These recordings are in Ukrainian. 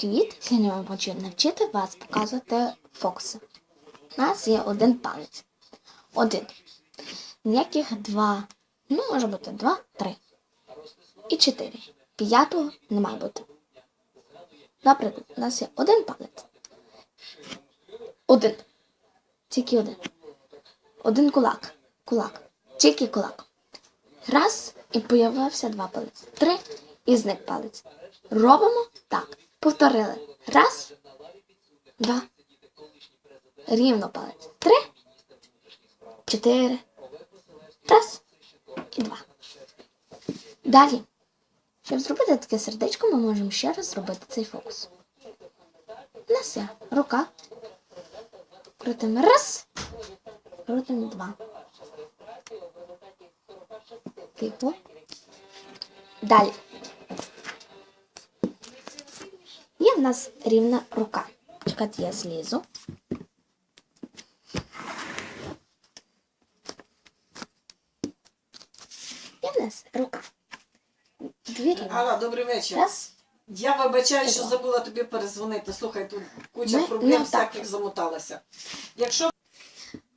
привіт! Сьогодні я хочу навчити вас показувати фокуси. У нас є один палець. Один. Ніяких два. Ну, може бути два, три. І чотири. П'ятого не має бути. Наприклад, у нас є один палець. Один. Тільки один. Один кулак. Кулак. Тільки кулак. Раз і появився два палець. Три і зник палець. Робимо так. Повторили. Раз, два. Рівно палець. Три, чотири. Раз і два. Далі. Щоб зробити таке сердечко, ми можемо ще раз зробити цей фокус. У нас є рука. Крутимо раз. Крутимо два. Типу. Далі. В нас рівна рука. Чекайте, я злізу. Є в нас рука. Дві рівні. Алла, добрий вечір. Раз. Я вибачаю, що забула тобі перезвонити. Слухай, тут куча Ми проблем не всяких так. замоталася. Якщо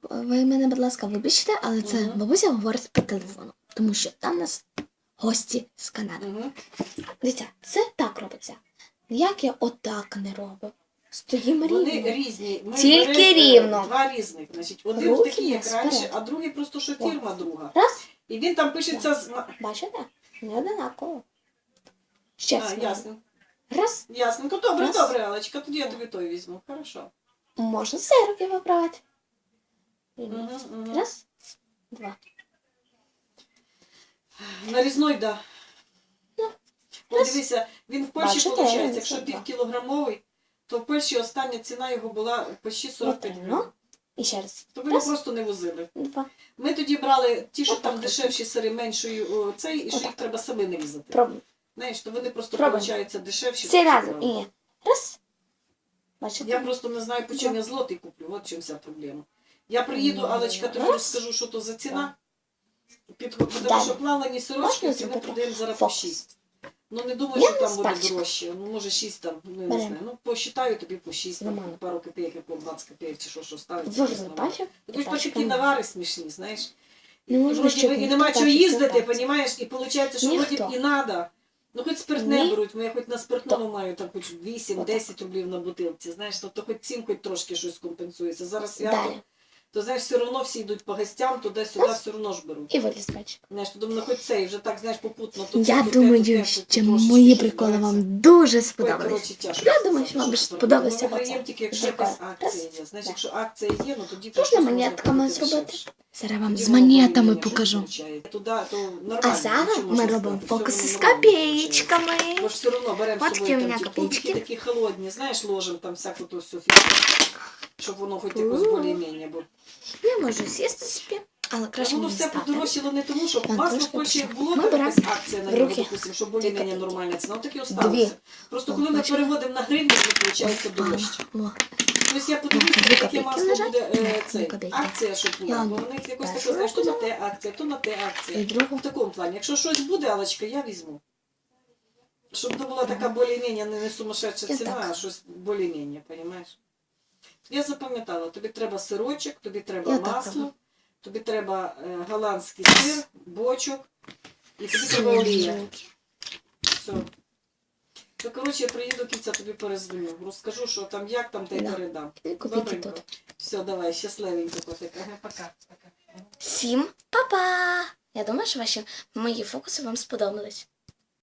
Ви мене, будь ласка, вибачте, але це Мгм. бабуся говорить по телефону, тому що там у нас гості з Канади. Мгм. Дивіться, це так робиться. Ніяк я отак не роблю. Стоїмо вони різні. Ми Тільки беремо, рівно. Два різних. Значить, один Руки такий, як вперед. раніше, а другий просто що фірма друга. Раз. І він там пишеться з. Бачите? Не одинаково. Ще А, раз. ясно. Раз. Ясненько. Добре, Раз. добре, Алечка, тоді я тобі той візьму. Хорошо. Можна все руки поправити. Мгм, мгм. Раз. Два. Нарізной, да. Ну, От раз. дивися, він в Польщі, Бачите, виходить, я якщо візьму два. півкілограмовий, то в Польщі остання ціна його була почти 45 гривень. ну. І ще раз. То ви його Раз. просто не возили. Два. Ми тоді брали ті, що Отак там от. дешевші сири меншою о, цей, і що Отак. їх треба сами нарізати. Пробуємо. Знаєш, то вони просто виходять дешевші. Всі разом. І раз. Бачите? Я просто не знаю, по чому я злотий куплю. От в чим вся проблема. Я приїду, Ну, Алечка, тобі раз. розкажу, що то за ціна. Під, тому Далі. що плавлені Можна ці ми зробити продаємо зараз по фокус? 6. Ну не думаю, що там буде дорожче. Ну може 6 там, ну я не знаю. Ну посчитаю тобі по 6, там, Нормально. пару копійок, по 20 копійок чи що, що ставить. Виграли пачок. Тут хоч такі навари смішні, знаєш. Не можна Вроді би і нема чого їздити, що понімаєш, і виходить, що вроді б і надо. Ну хоч спиртне Ні. беруть, ми я хоч на спиртному маю там хоч 8-10 рублів на бутилці, знаєш, тобто хоч цим хоч трошки щось компенсується. Зараз свято, Далі. То знаєш, все одно всі йдуть по гостям, туди-сюди все одно ж беруть. І виліз пачок. Знаєш, то думаю, хоч це, і вже так, знаєш, попутно. Тут Я тут думаю, тут що тут мої тут, приколи вам дуже сподобались. Я думаю, що вам сподобалося. Ми виграємо тільки, якщо якась акція є. Знаєш, якщо акція є, ну тоді Можна монетками зробити? Зараз вам з монетами покажу. А зараз ми робимо фокуси з воно копеечками. От такі у мене ті такі холодні, знаєш, ложимо там всяку ту всю щоб воно хоч якось У. більш-менш було. Я можу сісти собі, але краще воно все подорожчало не тому, що Так, масло в Польщі було якась акція на нього, руки допустим, щоб більш-менш нормальна ціна. От таки осталося. Просто коли ми переводимо на гривню, то виходить дорожче. Тобто я подивлюся, яке масло буде е, цей, акція, щоб була. Бо вони якось таке, знаєш, то на те акція, то на те акція. В такому плані. Якщо щось буде, Алочка, я візьму. Щоб то була така більш-менш, не, сумасшедша ціна, а щось більш-менш, розумієш? Я запам'ятала, тобі треба сирочок, тобі треба масло, тобі треба е, голландський сир, бочок, і тобі треба олія. Все. То, коротше, я приїду кінця, тобі перезвоню. Розкажу, що там, як там, та й Да. передам. Добренько. тут. Все, давай, щасливенько, котик. Ага, пока. пока. Всім па-па! Я думаю, що ваші мої фокуси вам сподобались.